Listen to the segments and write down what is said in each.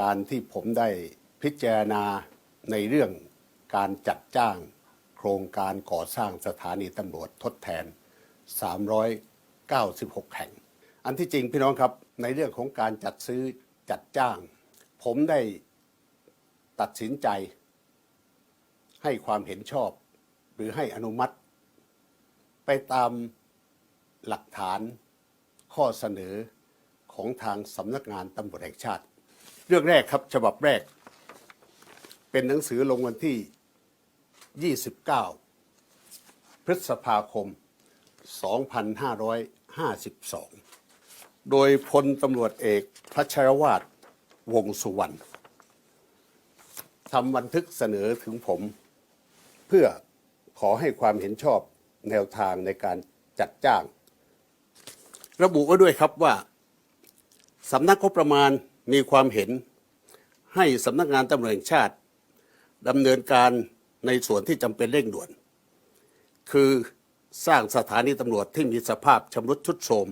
การที่ผมได้พิจารณาในเรื่องการจัดจ้างโครงการก่อสร้างสถานีตำรวจทดแทน 396 แห่ง อันที่จริงพี่น้องครับในเรื่องของการจัดซื้อจัดจ้าง ผมได้ตัดสินใจ ให้ความเห็นชอบ หรือให้อนุมัติ ไปตามหลักฐานข้อเสนอของทางสำนักงานตำรวจแห่งชาติ เรื่องแรกครับฉบับแรก เป็นหนังสือลงวันที่ 29 พฤษภาคม 2552 โดยพลตำรวจเอกพัชรวาดวงสุวรรณทำบันทึกเสนอถึงผม เพื่อขอให้ความเห็นชอบแนวทางในการจัดจ้าง ระบุไว้ด้วยครับว่าสำนักงบประมาณ มีความเห็นให้สำนักงานตำรวจแห่งชาติดำเนินการในส่วนที่จำเป็นเร่งด่วน คือสร้างสถานีตำรวจที่มีสภาพชำรุดทรุดโทรม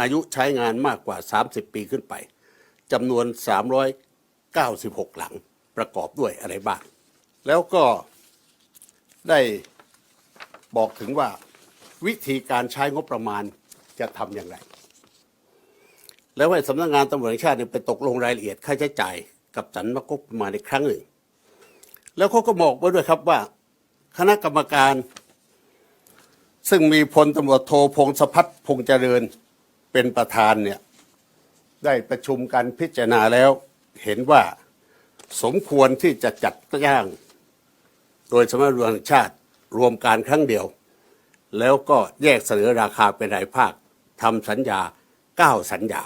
อายุใช้งานมากกว่า 30 ปีขึ้นไปจำนวน 396 หลังประกอบด้วยอะไรบ้าง แล้วก็ได้บอกถึงว่าวิธีการใช้งบประมาณจะทำอย่างไร แล้วให้สำนักงานตำรวจแห่งชาติเนี่ยไปตกลงรายละเอียดค่าใช้จ่ายกับสรรพงบประมาณในครั้งหนึ่ง แล้วเขาก็บอกไว้ด้วยครับว่า คณะกรรมการ ซึ่งมีพลตำรวจโทพงศพัฒน์พงษเจริญเป็นประธานเนี่ยได้ประชุมกันพิจารณาแล้ว เห็นว่าสมควรที่จะจัดจ้าง โดยสำนักงานตำรวจแห่งชาติรวมการครั้งเดียว แล้วก็แยกเสนอราคาเป็นรายภาคทำสัญญาเก้าสัญญา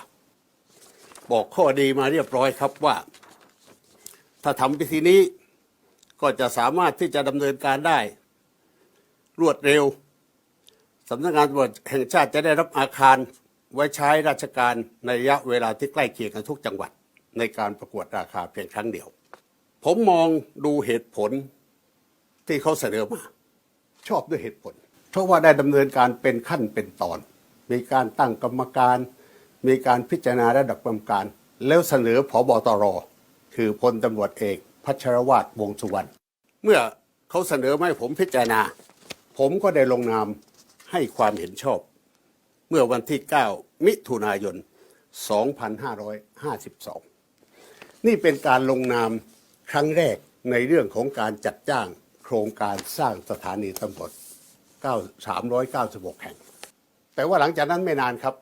บอกข้อดีมาเรียบร้อยครับว่า ถ้าทำพิธีนี้ก็จะสามารถที่จะดำเนินการได้ รวดเร็วสำนักงานตำรวจแห่งชาติจะได้รับอาคารไว้ใช้ราชการในระยะเวลาที่ใกล้เคียงกันทุกจังหวัด ในการประกวดราคาเพียงครั้งเดียว ผมมองดูเหตุผลที่เขาเสนอมา ชอบด้วยเหตุผล เพราะว่าได้ดำเนินการเป็นขั้นเป็นตอน มีการตั้งกรรมการ มีการพิจารณาระดับกรรมการ แล้วเสนอผอบอตร คือพลตำรวจเอก พัชรวาดวงสุวรรณเมื่อเขาเสนอให้ผมพิจารณา ผมก็ได้ลงนามให้ความเห็นชอบ เมื่อวันที่ 9 มิถุนายน 2552 นี่เป็นการลงนามครั้งแรกในเรื่องของการจัดจ้างโครงการสร้างสถานีตำรวจ9 396 แห่ง แต่ว่าหลังจากนั้นไม่นานครับ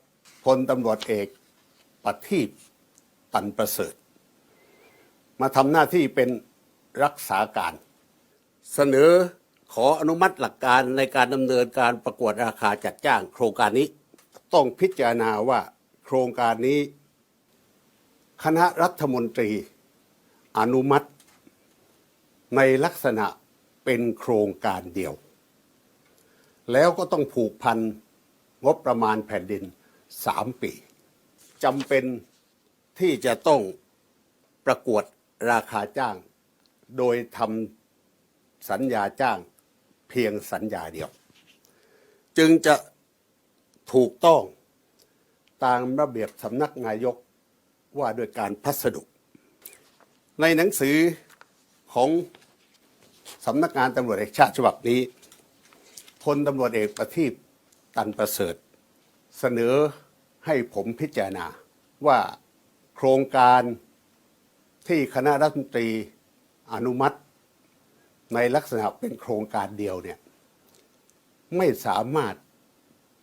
พลตำรวจเอกปฏิบตันประเสริฐ มาทำหน้าที่เป็นรักษาการ เสนอขออนุมัติหลักการในการดำเนินการประกวดราคาจัดจ้าง โครงการนี้ ต้องพิจารณาว่าโครงการนี้ คณะรัฐมนตรี อนุมัติ ในลักษณะเป็นโครงการเดียว แล้วก็ต้องผูกพันงบประมาณแผ่นดิน สามปีจำเป็นที่จะต้องประกวดราคาจ้าง โดยทำสัญญาจ้างเพียงสัญญาเดียว จึงจะถูกต้องตามระเบียบสำนักนายกว่าด้วยการพัสดุ ในหนังสือของสำนักงานตำรวจแห่งชาติฉบับนี้พลตำรวจเอกประทีปตันประเสริฐ เสนอ ให้ผมพิจารณาว่าโครงการที่คณะรัฐมนตรีอนุมัติ ในลักษณะเป็นโครงการเดียวเนี่ยไม่สามารถ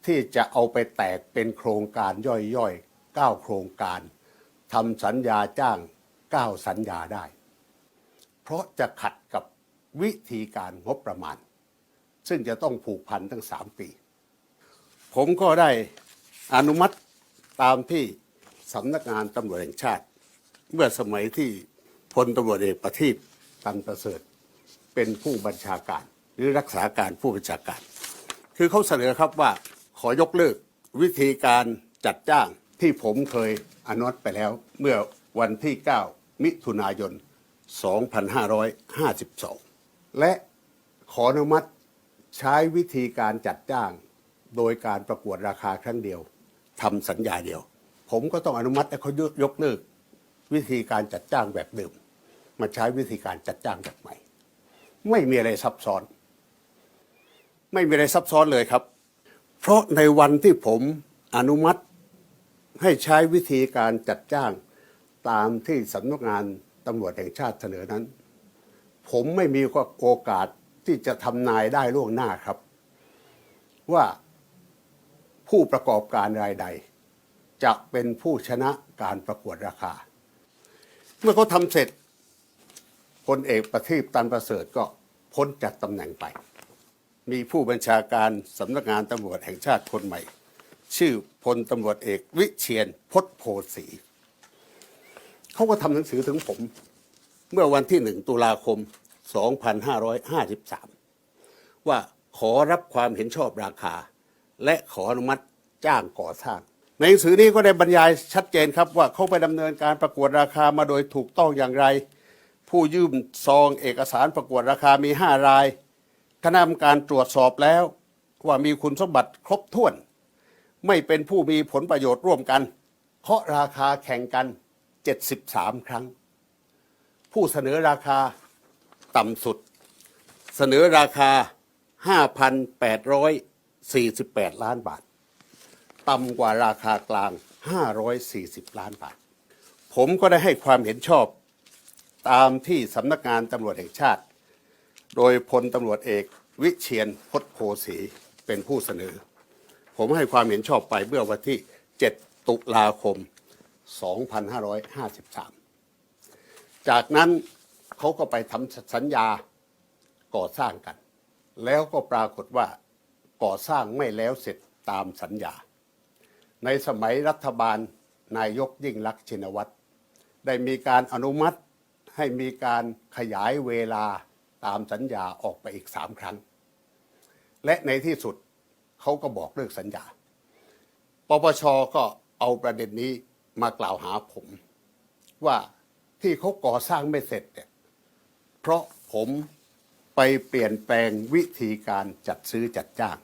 ที่จะเอาไปแตกเป็นโครงการย่อยๆเก้าโครงการทำสัญญาจ้างเก้าสัญญาได้ เพราะจะขัดกับวิธีการงบประมาณ ซึ่งจะต้องผูกพันทั้งสามปี ผมก็ได้อนุมัติ ตามที่สำนักงานตำรวจแห่งชาติ เมื่อสมัยที่พลตำรวจเอกประทีปตันประเสริฐ เป็นผู้บัญชาการหรือรักษาการผู้บัญชาการ คือเขาเสนอครับว่าขอยกเลิกวิธีการจัดจ้างที่ผมเคยอนุมัติไปแล้ว เมื่อวันที่ 9 มิถุนายน 2552 และขออนุมัติใช้วิธีการจัดจ้าง โดยการประกวดราคาครั้งเดียว ทำสัญญาเดียว ผมก็ต้องอนุมัติให้เขายกเลิก วิธีการจัดจ้างแบบเดิมมาใช้วิธีการจัดจ้างแบบใหม่ ไม่มีอะไรซับซ้อน ไม่มีอะไรซับซ้อนเลยครับ เพราะในวันที่ผมอนุมัติให้ใช้วิธีการจัดจ้างตามที่สำนักงานตำรวจแห่งชาติเสนอนั้น ผมไม่มีโอกาสที่จะทำนายได้ล่วงหน้าครับ ว่า ผู้ประกอบการรายใด จะเป็นผู้ชนะการประกวดราคา เมื่อเขาทำเสร็จพลเอกประทีปตันประเสริฐก็พ้นจากตำแหน่งไป มีผู้บัญชาการสำนักงานตำรวจแห่งชาติคนใหม่ ชื่อพลตำรวจเอกวิเชียนพจน์โพสีเขาก็ทำหนังสือถึงผม เมื่อวันที่หนึ่งตุลาคม 2553 ว่าขอรับความเห็นชอบราคา และขออนุมัติจ้างก่อสร้าง ในหนังสือนี้ก็ได้บรรยายชัดเจนครับว่าเขาไปดำเนินการประกวดราคามาโดยถูกต้องอย่างไร ผู้ยื่นซองเอกสารประกวดราคามี 5 ราย คณะกรรมการตรวจสอบแล้ว ว่ามีคุณสมบัติครบถ้วน ไม่เป็นผู้มีผลประโยชน์ร่วมกันเพราะราคาแข่งกัน 73 ครั้ง ผู้เสนอราคาต่ำสุด เสนอราคา 48 ล้านบาท ต่ำกว่าราคากลาง 540 ล้านบาท ผมก็ได้ให้ความเห็นชอบตามที่สำนักงานตำรวจแห่งชาติ โดยพลตำรวจเอกวิเชียนพจน์โพสีเป็นผู้เสนอ ผมให้ความเห็นชอบไปเมื่อวันที่ 7 ตุลาคม 2553 จากนั้นเขาก็ไปทำสัญญาก่อสร้างกัน แล้วก็ปรากฏว่า ก่อสร้างไม่แล้วเสร็จตามสัญญา ในสมัยรัฐบาลนายกยิ่งลักษณ์ชินวัตร ได้มีการอนุมัติให้มีการขยายเวลาตามสัญญาออกไปอีกสามครั้ง และในที่สุดเขาก็บอกเลิกสัญญา ปปชก็เอาประเด็นนี้มากล่าวหาผม ว่าที่เขาก่อสร้างไม่เสร็จเนี่ยเพราะผมไปเปลี่ยนแปลงวิธีการจัดซื้อจัดจ้าง